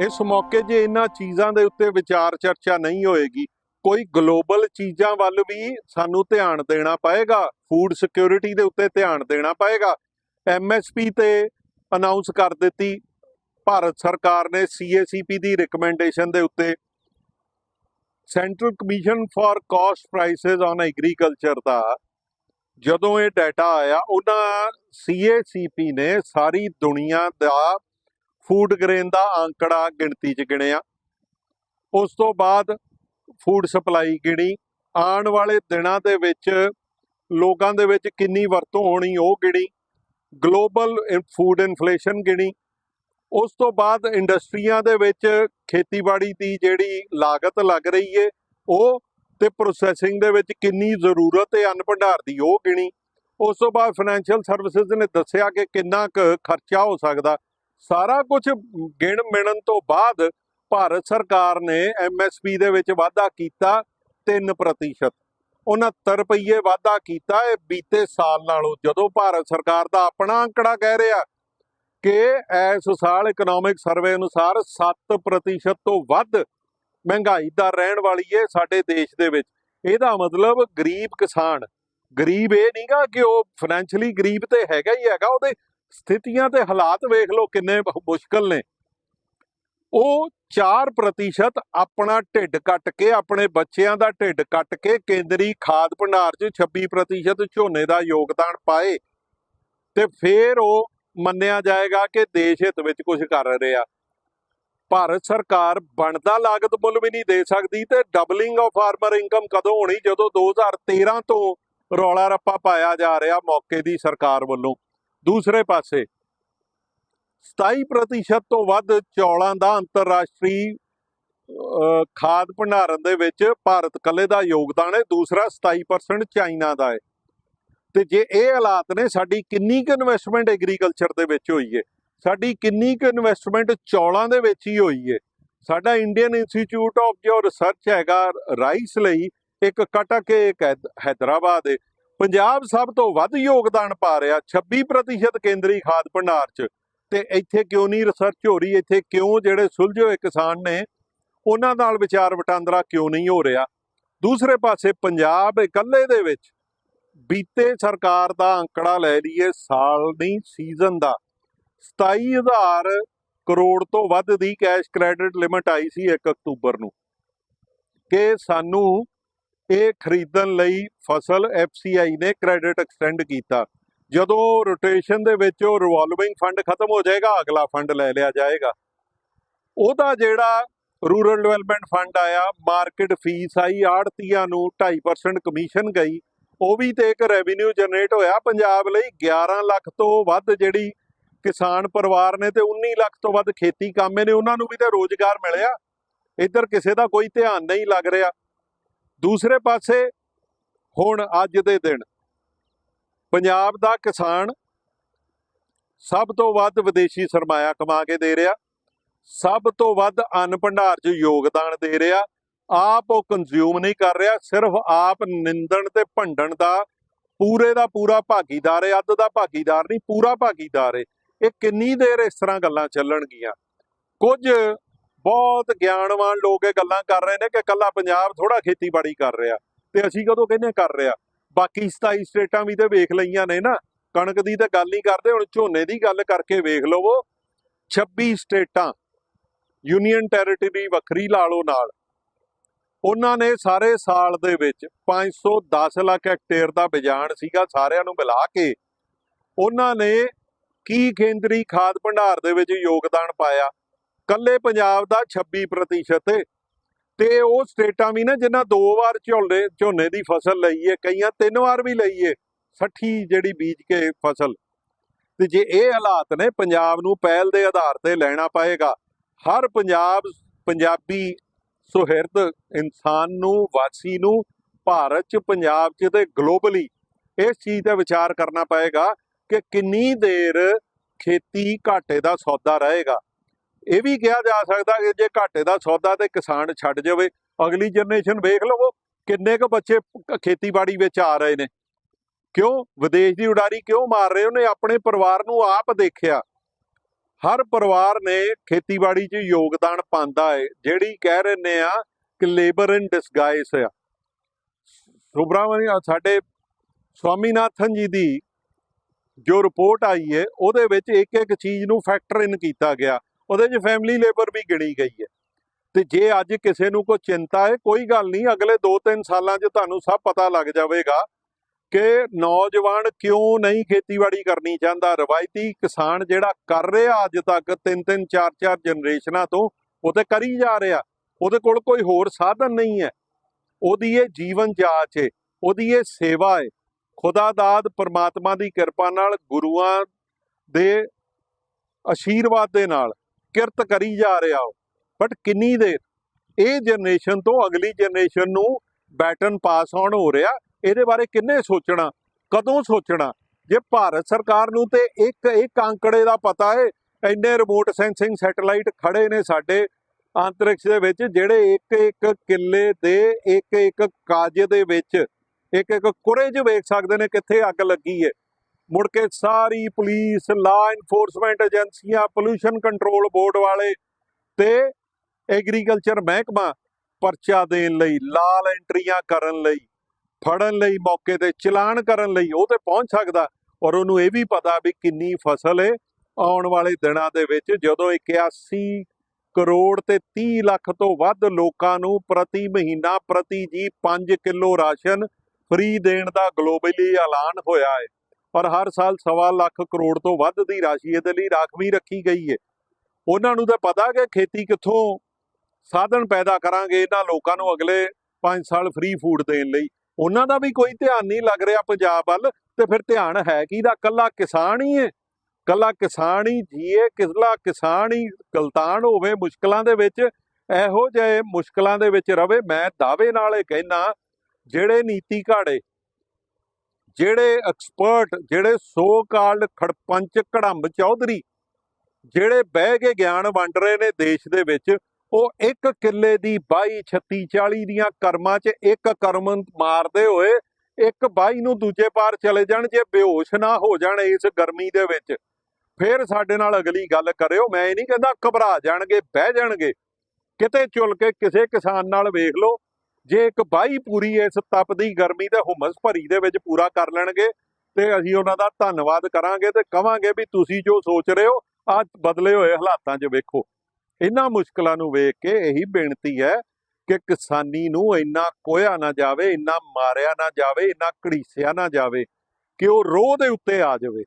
ਇਸ ਮੌਕੇ ਜੇ ਇਹਨਾਂ ਚੀਜ਼ਾਂ ਦੇ ਉੱਤੇ ਵਿਚਾਰ ਚਰਚਾ ਨਹੀਂ ਹੋਏਗੀ, ਕੋਈ ਗਲੋਬਲ ਚੀਜ਼ਾਂ ਵੱਲ ਵੀ ਸਾਨੂੰ ਧਿਆਨ ਦੇਣਾ ਪਏਗਾ, ਫੂਡ ਸਿਕਿਉਰਿਟੀ ਦੇ ਉੱਤੇ ਧਿਆਨ ਦੇਣਾ ਪਏਗਾ। ਐਮਐਸਪੀ ਤੇ ਅਨਾਉਂਸ ਕਰ ਦਿੱਤੀ, ਭਾਰਤ ਸਰਕਾਰ ਨੇ ਸੀਏਸੀਪੀ ਦੀ ਰეკਮੈਂਡੇਸ਼ਨ ਦੇ ਉੱਤੇ। Central commission for cost prices on agriculture ਦਾ ਜਦੋਂ ਇਹ ਡਾਟਾ ਆਇਆ, ਉਹਨਾਂ ਸੀਏਸੀਪੀ ਨੇ ਸਾਰੀ ਦੁਨੀਆ ਦਾ ਫੂਡ ਗ੍ਰੇਨ ਦਾ ਅੰਕੜਾ ਗਿਣਤੀ 'ਚ ਗਿਣਿਆ। ਉਸ ਤੋਂ ਬਾਅਦ ਫੂਡ ਸਪਲਾਈ ਗਿਣੀ। ਆਉਣ ਵਾਲੇ ਦਿਨਾਂ ਦੇ ਵਿੱਚ ਲੋਕਾਂ ਦੇ ਵਿੱਚ ਕਿੰਨੀ ਵਰਤੋਂ ਹੋਣੀ ਉਹ ਗਿਣੀ। ਗਲੋਬਲ ਫੂਡ ਇਨਫਲੇਸ਼ਨ ਗਿਣੀ। ਉਸ ਤੋਂ ਬਾਅਦ ਇੰਡਸਟਰੀਆਂ ਦੇ ਵਿੱਚ ਖੇਤੀਬਾੜੀ ਦੀ ਜਿਹੜੀ ਲਾਗਤ ਲੱਗ ਰਹੀ ਏ, ਉਹ ਤੇ ਪ੍ਰੋਸੈਸਿੰਗ ਦੇ ਵਿੱਚ ਕਿੰਨੀ ਜ਼ਰੂਰਤ ਹੈ ਅੰਨ ਭੰਡਾਰ ਦੀ ਉਹ ਗਿਣੀ। ਉਸ ਤੋਂ ਬਾਅਦ ਫਾਈਨੈਂਸ਼ੀਅਲ ਸਰਵਿਸਿਜ਼ ਨੇ ਦੱਸਿਆ ਕਿ ਕਿੰਨਾ ਕੁ ਖਰਚਾ ਹੋ ਸਕਦਾ। ਸਾਰਾ ਕੁਝ ਗਿਣ ਮਿਣਨ ਤੋਂ ਬਾਅਦ ਭਾਰਤ ਸਰਕਾਰ ਨੇ ਐਮਐਸਪੀ ਦੇ ਵਿੱਚ ਵਾਧਾ ਕੀਤਾ 3% 69 ਰੁਪਏ ਵਾਧਾ ਕੀਤਾ ਇਹ ਬੀਤੇ ਸਾਲ ਨਾਲੋਂ, ਜਦੋਂ ਭਾਰਤ ਸਰਕਾਰ ਦਾ ਆਪਣਾ ਅੰਕੜਾ ਕਹਿ ਰਿਹਾ ਕਿ ਇਸ ਸਾਲ ਇਕਨੋਮਿਕ ਸਰਵੇ ਅਨੁਸਾਰ 7% ਤੋਂ ਵੱਧ ਮਹਿੰਗਾਈ ਦਾ ਰਹਿਣ ਵਾਲੀ ਹੈ ਸਾਡੇ ਦੇਸ਼ ਦੇ ਵਿੱਚ। ਇਹਦਾ ਮਤਲਬ ਗਰੀਬ ਕਿਸਾਨ। ਗਰੀਬ ਇਹ ਨਹੀਂਗਾ ਕਿ ਉਹ ਫਾਈਨੈਂਸ਼ਲੀ ਗਰੀਬ ਤੇ ਹੈਗਾ ਹੀ ਹੈਗਾ, ਉਹਦੇ ਸਥਿਤੀਆਂ ਤੇ ਹਾਲਾਤ ਵੇਖ ਲਓ ਕਿੰਨੇ ਮੁਸ਼ਕਲ ਨੇ। ਉਹ 4% ਆਪਣਾ ਢਿੱਡ ਕੱਟ ਕੇ, ਆਪਣੇ ਬੱਚਿਆਂ ਦਾ ਢਿੱਡ ਕੱਟ ਕੇ ਕੇਂਦਰੀ ਖਾਦ ਭੰਡਾਰ 'ਚ 26% ਝੋਨੇ ਦਾ ਯੋਗਦਾਨ ਪਾਏ ਤੇ ਫਿਰ ਉਹ ਮੰਨਿਆ ਜਾਏਗਾ ਕਿ ਦੇਸ਼ ਹਿੱਤ ਵਿੱਚ ਕੁਝ ਕਰ ਰਿਹਾ ਭਾਰਤ ਸਰਕਾਰ ਬਣਦਾ ਲਾਗਤ ਮੁੱਲ ਵੀ ਨਹੀਂ ਦੇ ਸਕਦੀ ਤੇ ਡਬਲਿੰਗ ਆਫ ਫਾਰਮਰ ਇਨਕਮ ਕਦੋਂ ਹੋਣੀ ਜਦੋਂ 2013 ਤੋਂ ਰੌਲਾ ਰੱਪਾ ਪਾਇਆ ਜਾ ਰਿਹਾ ਮੌਕੇ ਦੀ ਸਰਕਾਰ ਵੱਲੋਂ। ਦੂਸਰੇ ਪਾਸੇ। 27% ਤੋਂ ਵੱਧ ਚੌਲਾਂ ਦਾ ਅੰਤਰਰਾਸ਼ਟਰੀ ਖਾਦ ਭੰਡਾਰਨ ਦੇ ਵਿੱਚ ਭਾਰਤ ਕੱਲੇ ਦਾ ਯੋਗਦਾਨ ਹੈ, ਦੂਸਰਾ 27% ਚਾਈਨਾ ਦਾ ਹੈ। ਤੇ ਜੇ ਇਹ ਹਾਲਾਤ ਨੇ, ਸਾਡੀ ਕਿੰਨੀ ਕੁ ਇਨਵੈਸਟਮੈਂਟ ਐਗਰੀਕਲਚਰ ਦੇ ਵਿੱਚ ਹੋਈ ਹੈ ਸਾਡੀ ਕਿੰਨੀ ਕੁ ਇਨਵੈਸਟਮੈਂਟ ਚੌਲਾਂ ਦੇ ਵਿੱਚ ਹੀ ਹੋਈ ਹੈ ਸਾਡਾ ਇੰਡੀਅਨ ਇੰਸਟੀਚਿਊਟ ਆਫ ਜੋ ਰਿਸਰਚ ਹੈਗਾ, ਰਾਈਸ ਲਈ ਇੱਕ ਕਟਕ ਇੱਕ ਹੈਦ- ਹੈਦਰਾਬਾਦ ਹੈ ਪੰਜਾਬ ਸਭ ਤੋਂ ਵੱਧ ਯੋਗਦਾਨ ਪਾ ਰਿਹਾ 26% ਕੇਂਦਰੀ ਖਾਦ ਭੰਡਾਰ 'ਚ। ਤੇ ਇੱਥੇ ਕਿਉਂ ਨਹੀਂ ਰਿਸਰਚ ਹੋ ਰਹੀ? ਇੱਥੇ ਕਿਉਂ ਜਿਹੜੇ ਸੁਲਝੇ ਹੋਏ ਕਿਸਾਨ ਨੇ, ਉਹਨਾਂ ਨਾਲ ਵਿਚਾਰ ਵਟਾਂਦਰਾ ਕਿਉਂ ਨਹੀਂ ਹੋ ਰਿਹਾ? ਦੂਸਰੇ ਪਾਸੇ ਪੰਜਾਬ ਇਕੱਲੇ ਦੇ ਵਿੱਚ ਬੀਤੇ ਸਰਕਾਰ ਦਾ ਅੰਕੜਾ ਲੈ ਲਈਏ ਸਾਲ ਨਹੀਂ ਸੀਜ਼ਨ ਦਾ। 27000 ਕਰੋੜ ਤੋਂ ਵੱਧ ਦੀ ਕੈਸ਼ ਕ੍ਰੈਡਿਟ ਲਿਮਟ ਆਈ ਸੀ 1 ਅਕਤੂਬਰ ਨੂੰ। ਕਿ ਸਾਨੂੰ ਇਹ ਖਰੀਦਣ ਲਈ ਫਸਲ ਐਫਸੀਆਈ ਨੇ ਕ੍ਰੈਡਿਟ ਐਕਸਟੈਂਡ ਕੀਤਾ। ਜਦੋਂ ਰੋਟੇਸ਼ਨ ਦੇ ਵਿੱਚ ਉਹ ਰਿਵੋਲਵਿੰਗ ਫੰਡ ਖਤਮ ਹੋ ਜਾਏਗਾ, ਅਗਲਾ ਫੰਡ ਲੈ ਲਿਆ ਜਾਏਗਾ। ਉਹਦਾ ਜਿਹੜਾ ਰੂਰਲ ਡਿਵੈਲਪਮੈਂਟ ਫੰਡ ਆਇਆ ਮਾਰਕੀਟ ਫੀਸ ਆਈ ਆੜਤੀਆਂ ਨੂੰ 2.5% ਕਮਿਸ਼ਨ ਗਈ, ਉਹ ਵੀ ਤੇ ਇੱਕ ਰੈਵਨਿਊ ਜਨਰੇਟ ਹੋਇਆ। ਪੰਜਾਬ ਲਈ 11 ਲੱਖ ਤੋਂ ਵੱਧ ਜਿਹੜੀ ਕਿਸਾਨ ਪਰਿਵਾਰ ਨੇ ਤੇ 19 ਲੱਖ ਤੋਂ ਵੱਧ ਖੇਤੀ ਕਾਮੇ ਨੇ, ਉਹਨਾਂ ਨੂੰ ਵੀ ਤੇ ਰੋਜ਼ਗਾਰ ਮਿਲਿਆ। ਇੱਧਰ ਕਿਸੇ ਦਾ ਕੋਈ ਧਿਆਨ ਨਹੀਂ ਲੱਗ ਰਿਹਾ। ਦੂਸਰੇ ਪਾਸੇ ਹੁਣ ਅੱਜ ਦੇ ਦਿਨ ਪੰਜਾਬ ਦਾ ਕਿਸਾਨ ਸਭ ਤੋਂ ਵੱਧ ਵਿਦੇਸ਼ੀ ਸਰਮਾਇਆ ਕਮਾ ਕੇ ਦੇ ਰਿਹਾ, ਸਭ ਤੋਂ ਵੱਧ ਅੰਨ ਭੰਡਾਰ 'ਚ ਯੋਗਦਾਨ ਦੇ ਰਿਹਾ, ਆਪ ਉਹ ਕੰਜ਼ਿਊਮ ਨਹੀਂ ਕਰ ਰਿਹਾ, ਸਿਰਫ ਆਪ ਨਿੰਦਣ ਤੇ ਭੰਡਣ ਦਾ ਪੂਰੇ ਦਾ ਪੂਰਾ ਭਾਗੀਦਾਰ ਹੈ, ਅੱਧ ਦਾ ਭਾਗੀਦਾਰ ਨਹੀਂ, ਪੂਰਾ ਭਾਗੀਦਾਰ ਹੈ। ਇਹ ਕਿੰਨੀ ਦੇਰ ਇਸ ਤਰ੍ਹਾਂ ਗੱਲਾਂ ਚੱਲਣਗੀਆਂ? ਕੁਝ ਬਹੁਤ ਗਿਆਨਵਾਨ ਲੋਕ ਇਹ ਗੱਲਾਂ ਕਰ ਰਹੇ ਨੇ ਕਿ ਕੱਲਾ ਪੰਜਾਬ ਥੋੜਾ ਖੇਤੀਬਾੜੀ ਕਰ ਰਿਹਾ। ਤੇ ਅਸੀਂ ਕਦੋਂ ਕਹਿੰਦੇ ਕਰ ਰਿਹਾ। ਬਾਕੀ 27 ਸਟੇਟਾਂ ਵੀ ਤੇ ਵੇਖ ਲਈਆਂ ਨੇ ਨਾ। ਕਣਕ ਦੀ ਤਾਂ ਗੱਲ ਨਹੀਂ ਕਰਦੇ, ਹੁਣ ਝੋਨੇ ਦੀ ਗੱਲ ਕਰਕੇ ਵੇਖ ਲਵੋ। 26 ਸਟੇਟਾਂ, ਯੂਨੀਅਨ ਟੈਰੀਟਰੀ ਵੱਖਰੀ ਲਾ ਲਓ ਨਾਲ। ਉਹਨਾਂ ਨੇ ਸਾਰੇ ਸਾਲ ਦੇ ਵਿੱਚ 510 ਲੱਖ ਹੈਕਟੇਅਰ ਦਾ ਬਿਜਾਨ ਸੀਗਾ ਸਾਰਿਆਂ ਨੂੰ ਮਿਲਾ ਕੇ। ਉਹਨਾਂ ਨੇ ਕੀ ਕੇਂਦਰੀ ਖਾਦ ਭੰਡਾਰ ਦੇ ਵਿੱਚ ਯੋਗਦਾਨ ਪਾਇਆ? ਕੱਲੇ ਪੰਜਾਬ ਦਾ 26% ਹੈ। ਤੇ ਉਹ ਸਟੇਟਾਂ ਵੀ ਨਾ ਜਿਨ੍ਹਾਂ ਦੋ ਵਾਰ ਝੋਨੇ ਝੋਨੇ ਦੀ ਫਸਲ ਲਈ ਹੈ, ਕਈਆਂ ਤਿੰਨ ਵਾਰ ਵੀ ਲਈ ਹੈ 60 ਜਿਹੜੀ ਬੀਜ ਕੇ ਫਸਲ। ਤੇ ਜੇ ਇਹ ਹਾਲਾਤ ਨੇ, ਪੰਜਾਬ ਨੂੰ ਪਹਿਲ ਦੇ ਆਧਾਰ ਤੇ ਲੈਣਾ ਪਏਗਾ। ਹਰ ਪੰਜਾਬ, ਪੰਜਾਬੀ ਸੁਹਿਰਦ ਇਨਸਾਨ ਨੂੰ, ਵਾਸੀ ਨੂੰ, ਭਾਰਤ ਚ, ਪੰਜਾਬ ਚ ਤੇ ਗਲੋਬਲੀ ਇਸ ਚੀਜ਼ ਤੇ ਵਿਚਾਰ ਕਰਨਾ ਪਏਗਾ ਕਿ ਕਿੰਨੀ ਦੇਰ ਖੇਤੀ ਘਾਟੇ ਦਾ ਸੌਦਾ ਰਹੇਗਾ। ਇਹ ਵੀ ਕਿਹਾ ਜਾ ਸਕਦਾ ਕਿ ਜੇ ਘਾਟੇ ਦਾ ਸੌਦਾ ਤੇ ਕਿਸਾਨ ਛੱਡ ਜਾਵੇ, ਅਗਲੀ ਜਨਰੇਸ਼ਨ ਵੇਖ ਲਵੋ ਕਿੰਨੇ ਕੁ ਬੱਚੇ ਖੇਤੀਬਾੜੀ ਵਿੱਚ ਆ ਰਹੇ ਨੇ। ਕਿਉਂ? ਵਿਦੇਸ਼ ਦੀ ਉਡਾਰੀ ਕਿਉਂ ਮਾਰ ਰਹੇ? ਉਹਨੇ ਆਪਣੇ ਪਰਿਵਾਰ ਨੂੰ ਆਪ ਦੇਖਿਆ। ਹਰ ਪਰਿਵਾਰ ਨੇ ਖੇਤੀਬਾੜੀ 'ਚ ਯੋਗਦਾਨ ਪਾਉਂਦਾ ਹੈ, ਜਿਹੜੀ ਕਹਿ ਰਹੇ ਨੇ ਆ ਕਿ ਲੇਬਰ ਇਨ ਡਿਸਗਾਈਸ ਆ। ਸੁਬਰਾਮਨੀ ਸਾਡੇ ਸਵਾਮੀਨਾਥਨ ਜੀ ਦੀ ਜੋ ਰਿਪੋਰਟ ਆਈ ਹੈ, ਉਹਦੇ ਵਿੱਚ ਇੱਕ ਇੱਕ ਚੀਜ਼ ਨੂੰ ਫੈਕਟਰ ਇਨ ਕੀਤਾ ਗਿਆ। ਉਹਦੇ 'ਚ ਫੈਮਿਲੀ ਲੇਬਰ ਵੀ ਗਿਣੀ ਗਈ ਹੈ। ਤੇ ਜੇ ਅੱਜ ਕਿਸੇ ਨੂੰ ਕੋਈ ਚਿੰਤਾ ਹੈ, ਕੋਈ ਗੱਲ ਨਹੀਂ, ਅਗਲੇ 2-3 ਸਾਲਾਂ 'ਚ ਤੁਹਾਨੂੰ ਸਭ ਪਤਾ ਲੱਗ ਜਾਵੇਗਾ ਕਿ ਨੌਜਵਾਨ ਕਿਉਂ ਨਹੀਂ ਖੇਤੀਬਾੜੀ ਕਰਨੀ ਚਾਹੁੰਦਾ। ਰਵਾਇਤੀ ਕਿਸਾਨ ਜਿਹੜਾ ਕਰ ਰਿਹਾ ਅੱਜ ਤੱਕ 3-3 4-4 ਜਨਰੇਸ਼ਨਾਂ ਤੋਂ, ਉਹ ਤੇ ਕਰੀ ਜਾ ਰਿਹਾ। ਉਹਦੇ ਕੋਲ ਕੋਈ ਹੋਰ ਸਾਧਨ ਨਹੀਂ ਹੈ। ਉਹਦੀ ਇਹ ਜੀਵਨ ਜਾਚ ਹੈ, ਉਹਦੀ ਇਹ ਸੇਵਾ ਹੈ। ਖੁਦਾ ਦਾਦ ਪਰਮਾਤਮਾ ਦੀ ਕਿਰਪਾ ਨਾਲ ਗੁਰੂਆਂ ਦੇ ਆਸ਼ੀਰਵਾਦ ਦੇ ਨਾਲ ਕਿਰਤ ਕਰੀ ਜਾ ਰਿਹਾ ਉਹ। ਬਟ ਕਿੰਨੀ ਦੇਰ? ਇਹ ਜਨਰੇਸ਼ਨ ਤੋਂ ਅਗਲੀ ਜਨਰੇਸ਼ਨ ਨੂੰ ਬੈਟਨ ਪਾਸ ਆਨ ਹੋ ਰਿਹਾ। ਇਹਦੇ ਬਾਰੇ ਕਿੰਨੇ ਸੋਚਣਾ? ਕਦੋਂ ਸੋਚਣਾ? ਜੇ ਭਾਰਤ ਸਰਕਾਰ ਨੂੰ ਤੇ ਇੱਕ ਇੱਕ ਅੰਕੜੇ ਦਾ ਪਤਾ ਹੈ ਇੰਨੇ ਰਿਮੋਟ ਸੈਂਸਿੰਗ ਸੈਟੇਲਾਈਟ ਖੜੇ ਨੇ ਸਾਡੇ ਅੰਤਰਿਕਸ਼ ਦੇ ਵਿੱਚ, ਜਿਹੜੇ ਇੱਕ ਇੱਕ ਕਿੱਲੇ ਦੇ, ਇੱਕ ਇੱਕ ਕਾਜ ਦੇ ਵਿੱਚ, ਇੱਕ ਇੱਕ ਕੁਰੇ 'ਚ ਵੇਖ ਸਕਦੇ ਨੇ ਕਿੱਥੇ ਅੱਗ ਲੱਗੀ ਹੈ ਮੁੜ ਕੇ ਸਾਰੀ ਪੁਲਿਸ ਲਾ ਇਨਫੋਰਸਮੈਂਟ ਏਜੰਸੀਆਂ ਪੋਲੂਸ਼ਨ ਕੰਟਰੋਲ ਬੋਰਡ ਵਾਲੇ ਤੇ ਐਗਰੀਕਲਚਰ ਮਹਿਕਮਾ ਪਰਚਾ ਦੇਣ ਲਈ, ਲਾਲ ਐਂਟਰੀਆਂ ਕਰਨ ਲਈ, ਫੜਨ ਲਈ, ਮੌਕੇ ਤੇ ਚਲਾਨ ਕਰਨ ਲਈ ਉਹ ਤੇ ਪਹੁੰਚ ਸਕਦਾ। ਔਰ ਉਹਨੂੰ ਇਹ ਵੀ ਪਤਾ ਵੀ ਕਿੰਨੀ ਫਸਲ ਹੈ ਆਉਣ ਵਾਲੇ ਦਿਨਾਂ ਦੇ ਵਿੱਚ, ਜਦੋਂ 81 ਕਰੋੜ ਤੇ 30 ਲੱਖ ਤੋਂ ਵੱਧ ਲੋਕਾਂ ਨੂੰ ਪ੍ਰਤੀ ਮਹੀਨਾ, ਪ੍ਰਤੀ ਜੀ 5 ਕਿਲੋ ਰਾਸ਼ਨ ਫ੍ਰੀ ਦੇਣ ਦਾ ਗਲੋਬਲੀ ਐਲਾਨ ਹੋਇਆ ਹੈ ਪਰ ਹਰ ਸਾਲ ਸਵਾ ਲੱਖ ਕਰੋੜ ਤੋਂ ਵੱਧ ਦੀ ਰਾਸ਼ੀ ਇਹਦੇ ਲਈ ਰਾਖਵੀਂ ਰੱਖੀ ਗਈ ਹੈ ਉਹਨਾਂ ਨੂੰ ਤਾਂ ਪਤਾ ਕਿ ਖੇਤੀ ਕਿੱਥੋਂ ਸਾਧਨ ਪੈਦਾ ਕਰਾਂਗੇ ਇਹਨਾਂ ਲੋਕਾਂ ਨੂੰ ਅਗਲੇ 5 ਸਾਲ ਫ੍ਰੀ ਫੂਡ ਦੇਣ ਲਈ। ਉਹਨਾਂ ਦਾ ਵੀ ਕੋਈ ਧਿਆਨ ਨਹੀਂ ਲੱਗ ਰਿਹਾ ਪੰਜਾਬ ਵੱਲ ਤੇ ਫਿਰ ਧਿਆਨ ਹੈ ਕਿਹਦਾ? ਕੱਲਾ ਕਿਸਾਨ ਹੀ ਹੈ ਕੱਲਾ ਕਿਸਾਨ ਹੀ ਜੀਏ ਕਿਸਲਾ ਕਿਸਾਨ ਹੀ ਗਲਤਾਨ ਹੋਵੇ ਮੁਸ਼ਕਲਾਂ ਦੇ ਵਿੱਚ, ਇਹੋ ਜਿਹੇ ਮੁਸ਼ਕਲਾਂ ਦੇ ਵਿੱਚ ਰਵੇ, ਮੈਂ ਦਾਅਵੇ ਨਾਲ ਇਹ ਕਹਿਣਾ ਜਿਹੜੇ ਨੀਤੀ ਘਾੜੇ ਜਿਹੜੇ ਐਕਸਪਰਟ, ਜਿਹੜੇ ਸੋ ਕਾਲਡ ਖੜਪੰਚ ਘੜੰਬ ਚੌਧਰੀ, ਜਿਹੜੇ ਬਹਿ ਕੇ ਗਿਆਨ ਵੰਡ ਰਹੇ ਨੇ ਦੇਸ਼ ਦੇ ਵਿੱਚ, ਉਹ ਇੱਕ ਕਿੱਲੇ ਦੀ 22 36 40 ਦੀਆਂ ਕਰਮਾਂ 'ਚ ਇੱਕ ਕਰਮ ਮਾਰਦੇ ਹੋਏ ਇੱਕ ਬਾਈ ਨੂੰ ਦੂਜੇ ਪਾਰ ਚਲੇ ਜਾਣ ਜੇ ਬੇਹੋਸ਼ ਨਾ ਹੋ ਜਾਣ ਇਸ ਗਰਮੀ ਦੇ ਵਿੱਚ। ਫਿਰ ਸਾਡੇ ਨਾਲ ਅਗਲੀ ਗੱਲ ਕਰਿਓ, ਮੈਂ ਇਹ ਨਹੀਂ ਕਹਿੰਦਾ ਘਬਰਾ ਜਾਣਗੇ, ਬਹਿ ਜਾਣਗੇ। ਕਿਤੇ ਚੁੱਲ ਕੇ ਕਿਸੇ ਕਿਸਾਨ ਨਾਲ ਵੇਖ ਲਓ ਜੇ ਇੱਕ ਬਾਈ ਪੂਰੀ ਇਸ ਤਪਦੀ ਗਰਮੀ ਤੇ ਹੁਮਸ ਭਰੀ ਦੇ ਵਿੱਚ ਪੂਰਾ ਕਰ ਲੈਣਗੇ, ਤੇ ਅਸੀਂ ਉਹਨਾਂ ਦਾ ਧੰਨਵਾਦ ਕਰਾਂਗੇ ਤੇ ਕਵਾਂਗੇ ਵੀ ਤੁਸੀਂ ਜੋ ਸੋਚ ਰਹੇ ਹੋ ਆ ਬਦਲੇ ਹੋਏ ਹਾਲਾਤਾਂ 'ਚ ਵੇਖੋ। ਇਹਨਾਂ ਮੁਸ਼ਕਲਾਂ ਨੂੰ ਵੇਖ ਕੇ ਇਹੀ ਬੇਨਤੀ ਹੈ ਕਿ ਕਿਸਾਨੀ ਨੂੰ ਇੰਨਾ ਕੋਇਆ ਨਾ ਜਾਵੇ, ਇੰਨਾ ਮਾਰਿਆ ਨਾ ਜਾਵੇ, ਇੰਨਾ ਘੜੀਸਿਆ ਨਾ ਜਾਵੇ ਕਿ ਉਹ ਰੋਹ ਦੇ ਉੱਤੇ ਆ ਜਾਵੇ।